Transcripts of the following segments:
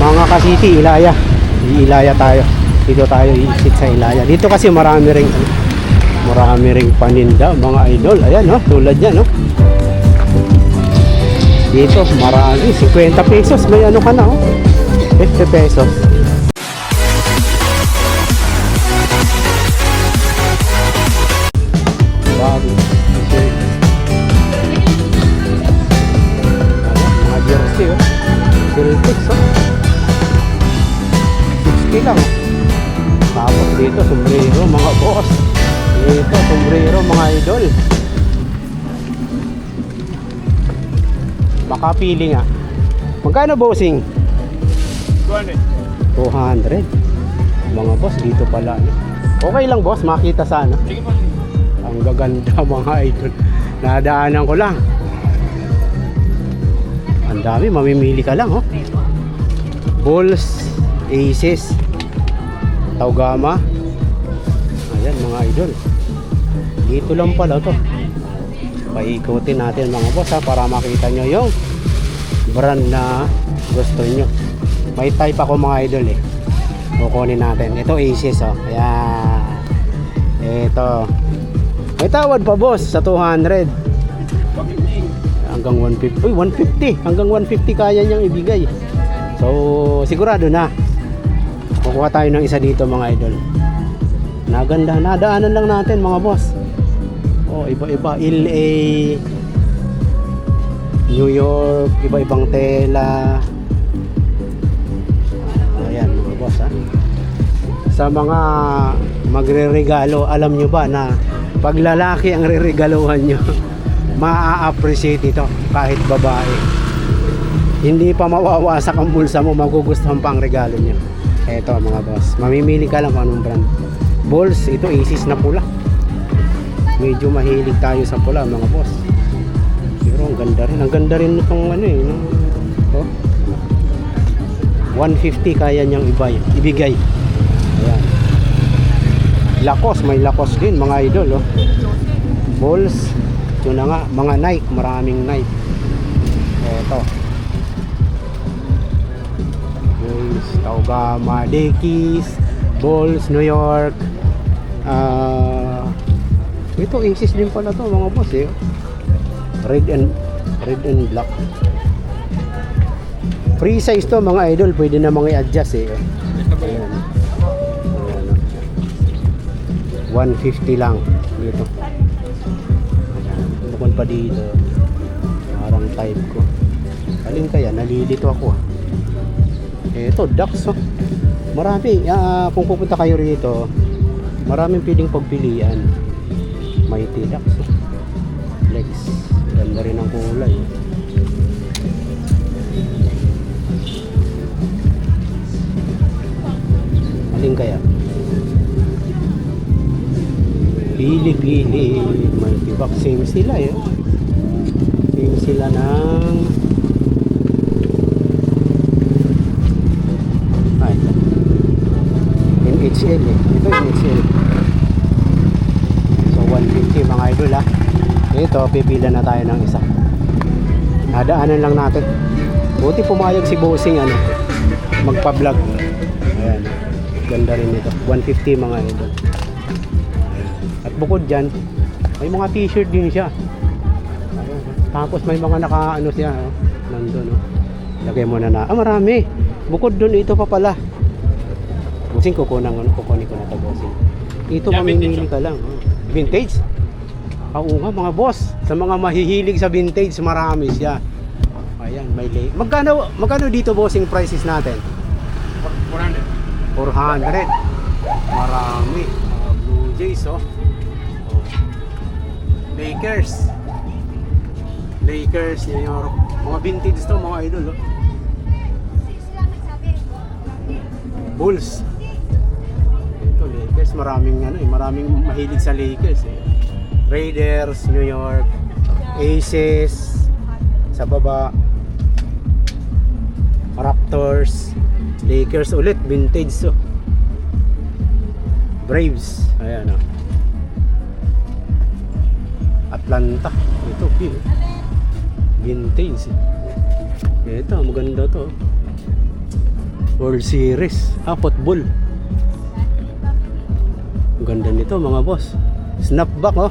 Mga kasiti, Ilaya. Ilaya tayo. Dito tayo iisit sa Ilaya. Dito kasi marami ring ano, marami ring paninda, mga idol. Ayan, no? Tulad yan, no? Dito, marami. 50 pesos. May ano ka na, oh. 50 pesos. Idol. Makapili nga. Magkano bossing? 200. Mga boss, dito pala. Okay lang boss, makita sana. Sige po. Ang gaganda mga idol. Nadaanan ko lang. Ang dami, mamimili ka lang, oh. Bulls, Aces, Taugama. Ayan, mga idol. Dito lang pala to. Paikutin natin mga boss ha, para makita nyo yung brand na gusto nyo. May type ako mga idol eh. Kukunin natin. Ito Aces oh. Ayan. Ito. May tawad pa boss sa 200 hanggang 150. Uy, 150. Hanggang 150 kaya niyang ibigay. So, sigurado na. Kukuha tayo ng isa dito mga idol. Naganda. Nadaanan lang natin mga boss. Oh, iba-iba. LA, New York, iba-ibang tela. Ayan mga boss ha. Sa mga magre-regalo, alam nyo ba na pag lalaki ang reregaluhan nyo, maa-appreciate ito kahit babae. Hindi pa mawawasak ang bulsa mo, magugustuhan pa ang regalo nyo. Eto mga boss, mamimili ka lang kung anong brand. Balls, ito Asus na pula. Medyo mahilig tayo sa pula mga boss. Pero ang ganda rin. Ang ganda rin itong ano eh. No? Oh. 150 kaya niyang ibay, ibigay. Ayan. Lakos, may lakos din mga idol. Oh. Balls, ito na nga, mga Nike, maraming Nike. Eto. Bulls, Taugama, Dickies, Bulls, New York. Ah, ito Asus din pala to mga boss eh. Red and red and black. Free size to mga idol, pwede na mga i-adjust eh. Ayan. Ayan. oh. 150 lang dito. Bukod pa dito. Parang type ko. Alin kaya? Nalilito ako ah. Ito, ducks oh. Marami. ah, kung pupunta kayo rito, maraming piling pagpilian. Ducks oh. Legs. Ganda rin ang kulay. Alin kaya? Pili-pili. Mighty ducks. Same sila eh. Same sila ng Ay. NHL eh. Ito NHL. So 150 mga idol ah. Ito, pipila na tayo ng isa. Nadaanan lang natin. Buti pumayag si Bossing ano, magpa-vlog. Ayan. Ganda rin ito. 150 mga idol. At bukod dyan, may mga t-shirt din siya. Tapos may mga naka ano siya, oh. nandun oh. Lagay mo na na. Ah, marami. Bukod dun, ito pa pala. Bossing, kukunan ko, kukunin ko na ito, bossing. Ito Yeah, mamimili vintage, ka lang. oh. Vintage? Oo nga, mga boss. Sa mga mahihilig sa vintage, marami siya. Ayan, may lay. Magkano, magkano dito, bossing, prices natin? 400. 400. Marami. Blue Jays, oh. oh. Lakers. Lakers, New York. Mga vintage to, mga idol, oh. Bulls. Ito, Lakers. Maraming, ano, eh, maraming mahilig sa Lakers, eh. Raiders, New York. Aces. Sa baba. Raptors. Lakers ulit, vintage to. Braves. Ayan oh. Atlanta. Ito, vin- vintage. Ito, maganda to. World Series. Ah, football. Ganda nito mga boss. Snapback oh.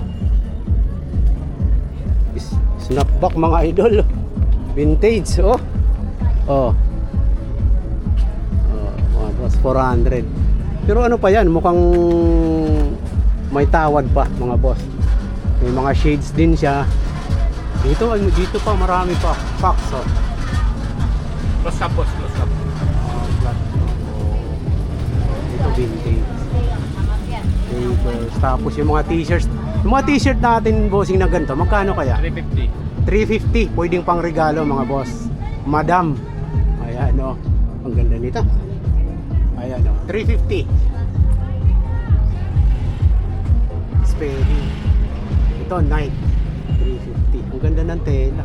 Snapback mga idol. Vintage oh. Oh. Oh, mga boss 400. Pero ano pa yan? Mukhang may tawad pa mga boss. May mga shades din siya. Dito ano dito pa marami pa. Fox oh. Close up, boss. Close up. Ah, flat. Ito vintage. Papers. Tapos yung mga t-shirts. Yung mga t-shirt natin bossing na ganito, magkano kaya? 350. 350. Pwedeng pang regalo mga boss. Madam. Ayan o. Ang ganda nito. Ayan o. 350. Sperry. Ito, Nike. 350. Ang ganda ng tela.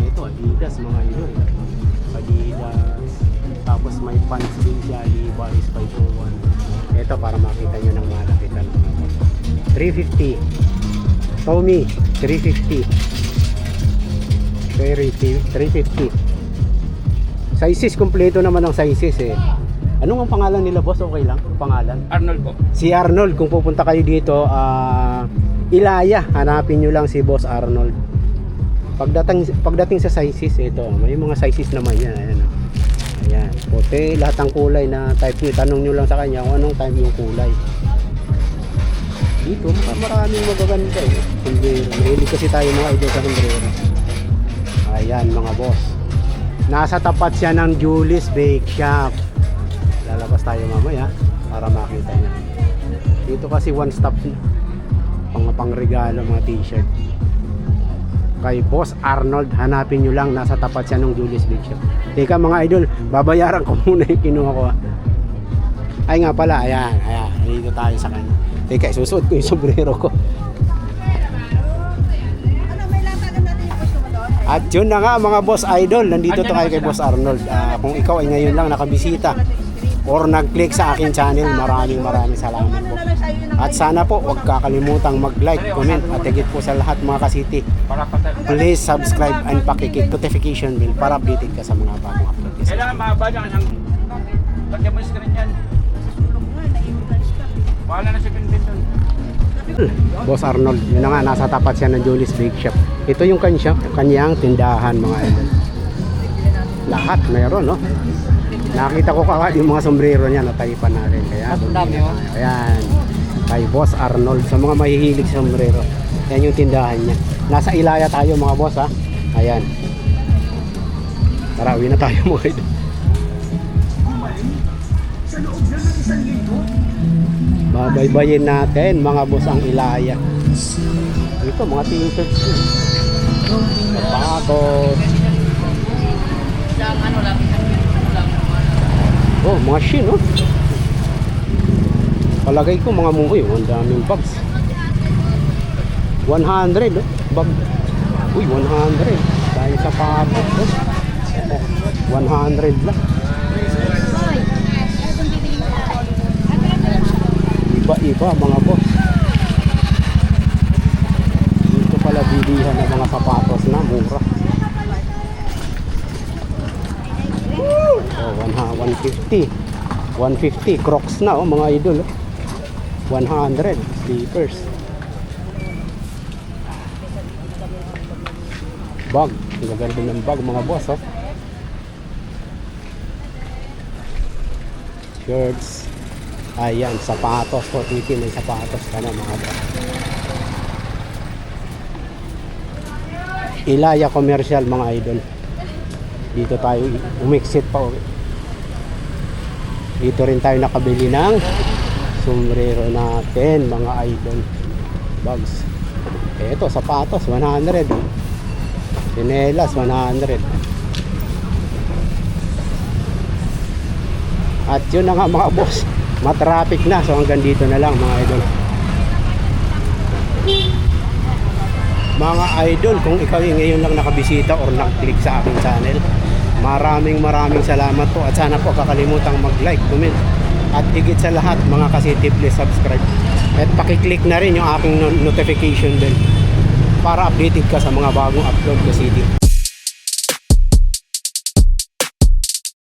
Ito, Adidas mga idol. Adidas. Tapos may pants din siya. Levi's 501. Ito para makita. 350. Tommy, 350. Very 350. Sizes, kompleto naman ang sizes eh. Anong ang pangalan nila boss? Okay lang? Pangalan? Arnold po. Si Arnold, kung pupunta kayo dito, ah Ilaya, hanapin nyo lang si Boss Arnold. Pagdating, pagdating sa sizes, ito, may mga sizes naman yan. Ayan, oh. ayan. puti, lahat ng kulay na type nyo. Tanong nyo lang sa kanya kung anong type yung kulay. Dito, ma- maraming magaganda eh. Sombrero. Mahilig kasi tayo mga idol sa sombrero. Ayan mga boss. Nasa tapat siya ng Julie's Bake Shop. Lalabas tayo mamaya para makita niya. Dito kasi one stop. Pang pang regalo mga t-shirt. Kay Boss Arnold, hanapin nyo lang. Nasa tapat siya ng Julie's Bake Shop. Teka mga idol, babayaran ko muna yung kinuha ko. ah. Ay nga pala, ayan, ayan. Dito tayo sa kanya. Teka, isusuot ko yung sombrero ko. Ano? At yun na nga mga boss idol, nandito to kay. Boss Arnold. Ah, kung ikaw ay ngayon lang nakabisita or nag-click sa aking channel, maraming maraming salamat Ano po. At sana po huwag kakalimutang mag-like, comment at higit po sa lahat mga kasiti. Please subscribe and pakikik notification bell para updated ka sa mga bagong upload. Kailangan mahaba niya ng... Mo yung screen yan. Bahala na si Pinpin. Boss Arnold, yun na nga, nasa tapat siya ng Julie's Bake Shop. Ito yung kanya, kanyang tindahan mga idol. Lahat mayroon, no? Nakita ko kagad yung mga sombrero niya na taypan natin. Kaya, bumili na tayo. Ayan. Kay Boss Arnold. Sa mga mahihilig sa sombrero. Yan yung tindahan niya. Nasa Ilaya tayo mga boss ha. Ayan. Tara, uwi na tayo mga idol. Babaybayin natin mga boss ang Ilaya. Ito mga t-shirts. Sapatos. Oh, mga shin, oh. Palagay ko mga muhoy, oh, ang daming bags. 100, oh. Bag. Uy, 100. Dahil sa patos, oh. 100 lang. Iba-iba mga boss. Dito pala bilihan ng mga sapatos na mura. Oh, 150. 150 Crocs na oh mga idol. oh. 100 slippers. Bag, ang gaganda ng bag mga boss oh. Shirts. Ayan, sapatos po. Titi, may sapatos ka na mga boss. Ilaya Commercial mga idol dito tayo umixit pa uwi. Dito rin tayo nakabili ng sombrero natin, mga idol. Bags. Eto, sapatos, 100. Sinelas, 100. At yun na nga mga boss, matraffic na. So hanggang dito na lang mga idol. Mga idol, kung ikaw yung ngayon lang nakabisita or nag-click sa aking channel, maraming maraming salamat po at sana po kakalimutang mag-like, comment at higit sa lahat mga kasiti please subscribe at pakiclick na rin yung aking no- notification bell para updated ka sa mga bagong upload kasiti.